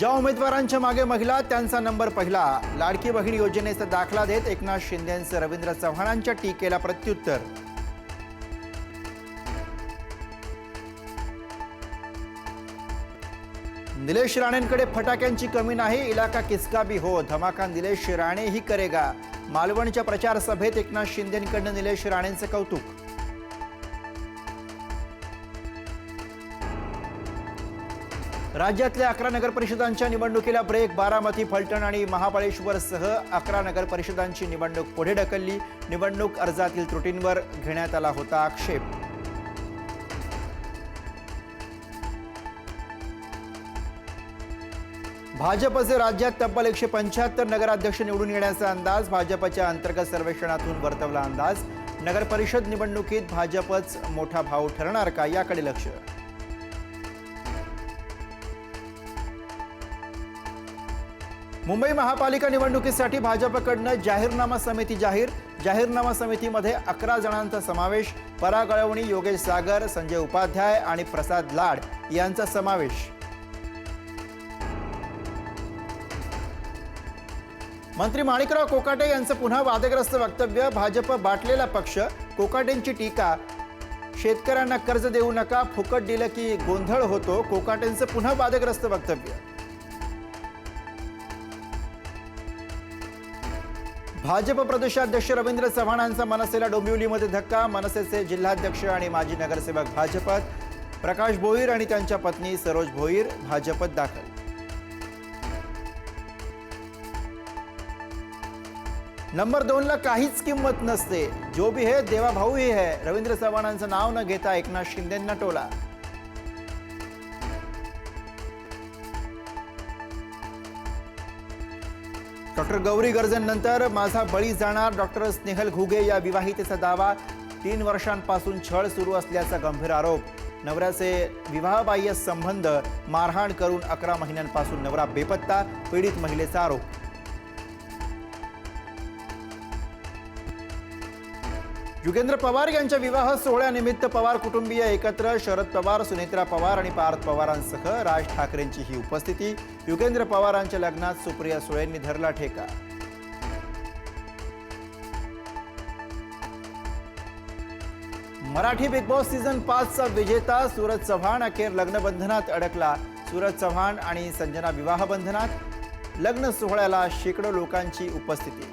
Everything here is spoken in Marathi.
ज्या उमेदवारांच्या मागे महिला त्यांचा नंबर पहिला. लाडकी बहीण योजनेचा दाखला देत एकनाथ शिंदेंचं रवींद्र चव्हाणांच्या टीकेला प्रत्युत्तर. निलेश राणेंकडे फटाक्यांची कमी नाही इलाका किसका भी हो धमाका निलेश राणे ही करेगा. मालवणच्या प्रचार सभेत एकनाथ शिंदेकडनं निलेश राणेंचं कौतुक. राज्यातल्या अकरा नगर परिषदांच्या निवडणुकीला ब्रेक बारामती फलटण आणि महाबळेश्वरसह अकरा नगर परिषदांची निवडणूक पुढे ढकलली. निवडणूक अर्जातील त्रुटींवर घेण्यात आला होता आक्षेप. भाजपचे राज्यात तब्बल एकशे पंच्याहत्तर नगराध्यक्ष निवडून येण्याचा अंदाज भाजपच्या अंतर्गत सर्वेक्षणातून वर्तवला अंदाज. नगरपरिषद निवडणुकीत भाजपच मोठा भाव ठरणार का याकडे लक्ष. मुंबई महापालिका निवडणुकीसाठी भाजपकडनं जाहीरनामा समिती जाहीर. जाहीरनामा समितीमध्ये अकरा जणांचा समावेश. परागळवणी योगेश सागर संजय उपाध्याय आणि प्रसाद लाड यांचा समावेश. मंत्री माणिकराव कोकाटे यांचं पुन्हा वादग्रस्त वक्तव्य. भाजप बाटलेला पक्ष. कोकाटेंची टीका. शेतकऱ्यांना कर्ज देऊ नका. फुकट दिलं की गोंधळ होतो. कोकाटेंचं पुन्हा वादग्रस्त वक्तव्य. भाजप प्रदेशाध्यक्ष रवींद्र चव्हाणांचा मनसेला डोंबिवलीमध्ये धक्का. मनसेचे जिल्हाध्यक्ष आणि माजी नगरसेवक भाजपात प्रकाश भोईर आणि त्यांच्या पत्नी सरोज भोईर भाजपत दाखल. नंबर दोनला काहीच किंमत नसते. जो भी है देवा भाऊ ही है. रवींद्र चव्हाणांचं नाव न घेता एकनाथ शिंदेंना टोला. डॉक्टर गौरी गर्जननंतर माझा बळी जाणार डॉक्टर स्नेहल घुगे या विवाहितेचा दावा. तीन वर्षांपासून छळ सुरू असल्याचा गंभीर आरोप. नवऱ्याचे विवाहबाह्य संबंध मारहाण करून अकरा महिन्यांपासून नवरा बेपत्ता पीडित महिलेचा आरोप. युगेंद्र पवार यांच्या विवाह सोहळ्यानिमित्त पवार कुटुंबीय एकत्र शरद पवार सुनेत्रा पवार आणि पार्थ पवारांसह राज ठाकरेंची ही उपस्थिती. युगेंद्र पवारांच्या लग्नात सुप्रिया सुळेंनी धरला ठेका. मराठी बिग बॉस सीझन पाचचा विजेता सूरज चव्हाण अखेर लग्नबंधनात अडकला. सूरज चव्हाण आणि संजना विवाह बंधनात. लग्न सोहळ्याला शेकडो लोकांची उपस्थिती.